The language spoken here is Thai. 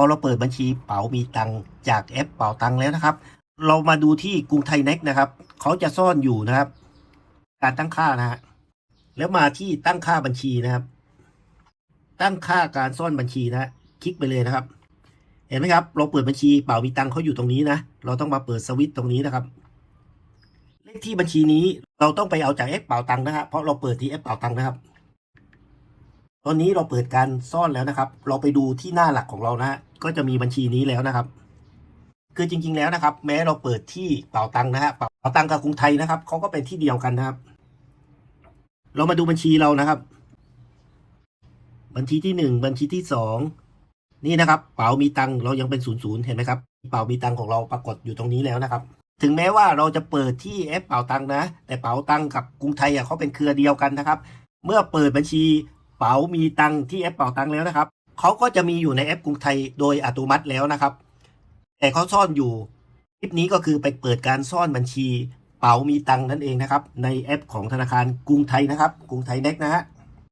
อเราเปิดบัญชีเป๋ามีตังจากแอปเป๋าตังแล้วนะครับ เรามาดูที่กรุงไทยเน็กนะครับเขาจะซ่อนอยู่นะครับ การตั้งค่านะฮะแล้วมาที่ตั้งค่าบัญชีนะครับ ตั้งค่าการซ่อนบัญชีนะฮะคลิกไปเลยนะครับ เห็นไหมครับ เราเปิดบัญชีเป๋ามีตังเขาอยู่ตรงนี้นะเราต้องมาเปิดสวิตช์ตรงนี้นะครับเลขที่บัญชีนี้เราต้องไปเอาจากแอปเป๋าตังนะครับเพราะเราเปิดที่แอปเป๋าตังนะครับ ตอนนี้เราเปิดการซ่อนแล้วนะครับ เราไปดูที่หน้าหลักของเรานะ ก็จะมีบัญชีนี้แล้วนะครับ คือจริง ๆ แล้วนะครับ แม้เราเปิดที่เป๋าตังนะฮะเป๋าตังกับกรุงไทยนะครับเขาก็เป็นที่เดียวกันนะครับ เรามาดูบัญชีเรานะครับ บัญชีที่หนึ่งบัญชีที่สองนี่นะครับ เป๋ามีตังเรายังเป็นศูนย์ศูนย์เห็นไหมครับเป๋ามีตังของเราปรากฏอยู่ตรงนี้แล้วนะครับ ถึงแม้ว่าเราจะเปิดที่แอปเป๋าตังนะ แต่เป๋าตังกับกรุงไทยอะเขาเป็นเครือเดียวกันนะครับ เมื่อเปิดบัญชี เป๋ามีตังที่แอปเป๋าตังแล้วนะครับเขาก็จะมีอยู่ในแอปกรุงไทยโดยอัตโนมัติแล้วนะครับ แต่เขาซ่อนอยู่คลิปนี้ก็คือไปเปิดการซ่อนบัญชีเป๋ามีตังนั่นเองนะครับ ในแอปของธนาคารกรุงไทยนะครับ กรุงไทยเน็กนะฮะ